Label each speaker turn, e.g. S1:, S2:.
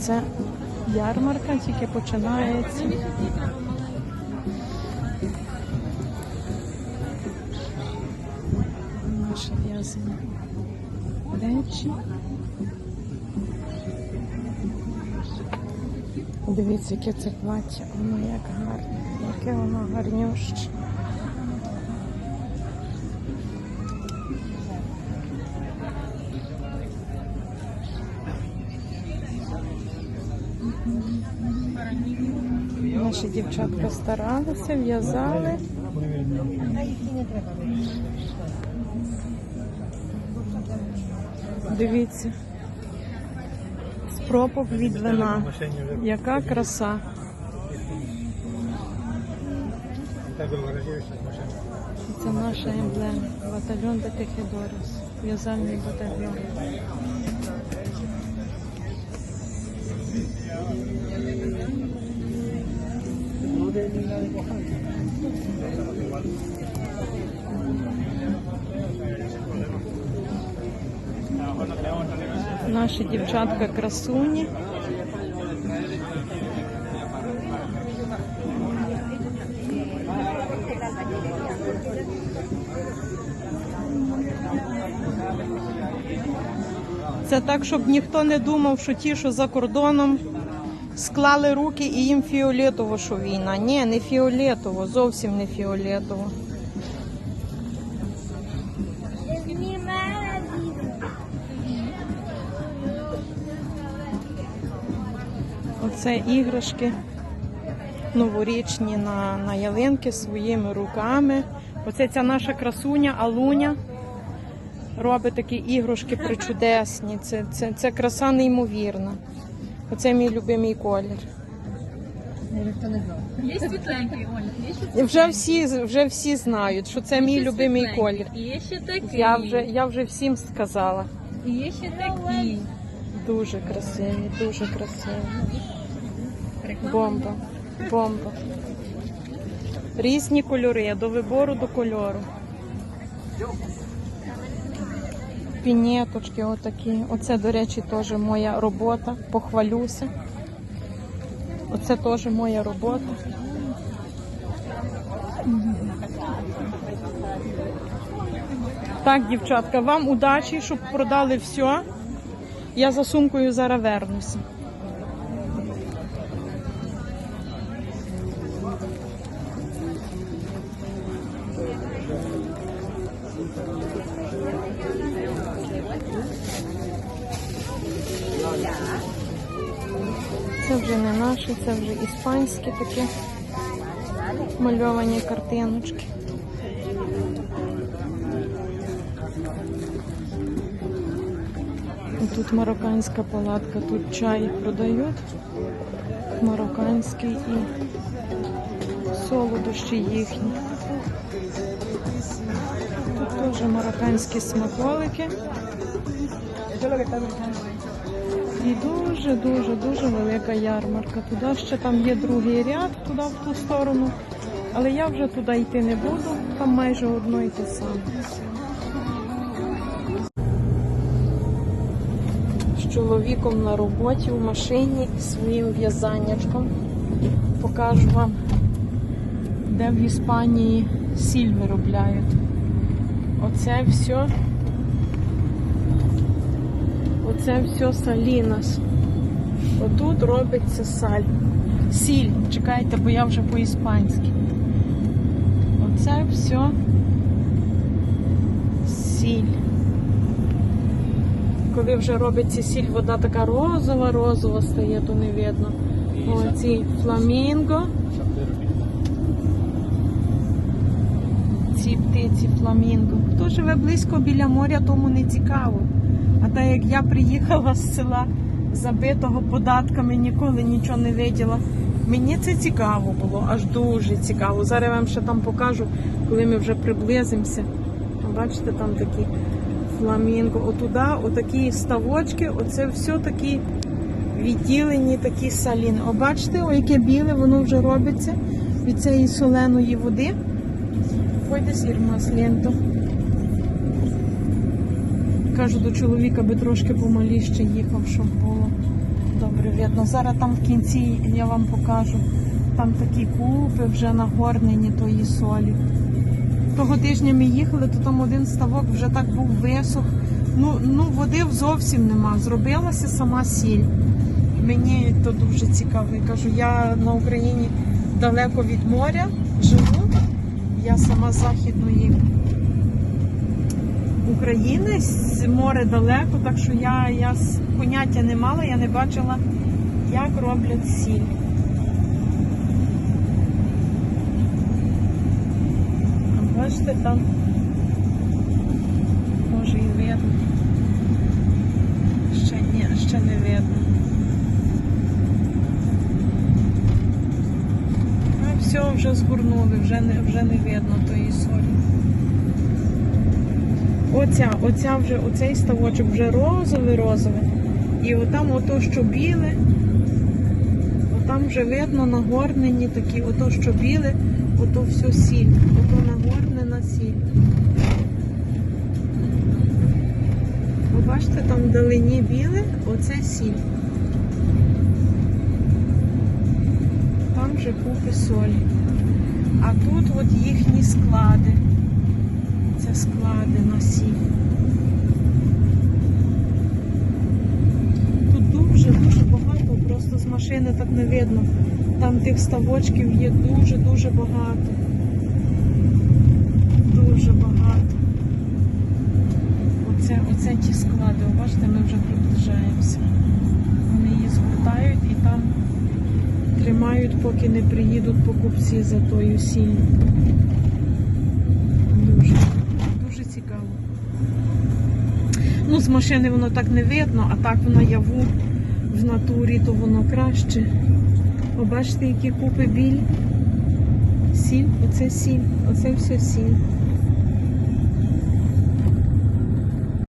S1: Це ярмарка, тільки починається. Наші в'язані речі. Дивіться, яке це плаття, воно як гарне, яке воно гарнюще. Наші дівчатка старалися, в'язали. Дивіться. Спропок від вина. Яка краса. Це наша емблема. Батальйон Детехідорис. В'язальний батальйон. Наші дівчатка красуні. Це так, щоб ніхто не думав, що ті, що за кордоном, склали руки і їм фіолетово, що війна. Ні, не фіолетово, зовсім не фіолетово. Оце іграшки новорічні на, на ялинки своїми руками. Оце ця наша красуня, Алуня. Робить такі іграшки причудесні. Це, це, це краса неймовірна. Оце мій любимий колір.
S2: Є світленький, Оля, є ще
S1: І Вже всі, вже всі знають, що це мій любимий колір.
S2: Є ще такий.
S1: Я вже, я вже всім сказала.
S2: І є ще такий.
S1: Дуже красиві, дуже красиві. Бомба. Бомба. Різні кольори, до вибору до кольору. Пінеточки отакі. Оце, до речі, теж моя робота. Похвалюся. Оце теж моя робота. Так, дівчатка, вам удачі, щоб продали все. Я за сумкою зараз вернуся. Вже не наші, це вже іспанські такі мальовані картиночки. Тут марокканська палатка, тут чай продають. Марокканський і солодощі їхні. Тут теж марокканські смаколики. І дуже, дуже, дуже велика ярмарка. Туди ще там є другий ряд, туди в ту сторону. Але я вже туди йти не буду, там майже одно і те саме. З чоловіком на роботі в машині своїм в'язаннячком. Покажу вам, де в Іспанії сіль виробляють. Оце все. Оце все салінас. Отут робиться саль. Сіль. Чекайте, бо я вже по-іспанськи. Оце все сіль. Коли вже робиться сіль, вода така розова, розова стає, то не видно. Оці фламінго. Ці птиці фламінго. Хто живе близько біля моря, тому не цікаво. Так як я приїхала з села забитого податками, ніколи нічого не виділа. Мені це цікаво було, аж дуже цікаво. Зараз я вам ще там покажу, коли ми вже приблизимося. Бачите, там такі фламінго. Отуда, отакі ставочки, оце все такі відділені такі саліни. О, бачите, о, яке біле, воно вже робиться від цієї соленої води. Пойде сірма з ленту. Кажу до чоловіка, би трошки помаліще їхав, щоб було. добре видно. Зараз там в кінці я вам покажу. Там такі купи вже нагорнені тої солі. Того тижня ми їхали, то там один ставок вже так був висох. Ну, ну води зовсім нема. Зробилася сама сіль. Мені то дуже цікаво. Я кажу, я на Україні далеко від моря живу. Я сама з західної України, море далеко, так що я, я поняття не мала, я не бачила, як роблять сіль. Бачите, там може і видно. Ще ні, ще не видно. А все, вже згорнули, вже не, вже не видно тої солі. Оця, оця вже, оцей ставочок вже розовий розовий. І отам ото, що біле, отам вже видно нагорнені такі, ото, що біле, ото все сіль, ото нагорнена сіль. Ви бачите, там вдалині біле, оце сіль. Там вже купи солі. А тут от їхні склади. Це склади на сіль. Тут дуже дуже багато, просто з машини так не видно. Там тих ставочків є дуже-дуже багато. Дуже багато. Оце, оце ті склади. Бачите, ми вже приближаємося. Вони її згортають і там тримають, поки не приїдуть покупці за тою сіллю. Цікаво. Ну, з машини воно так не видно, а так воно яву в натурі, то воно краще. Побачите, які купи біль. Сіль, оце сіль, оце все сіль.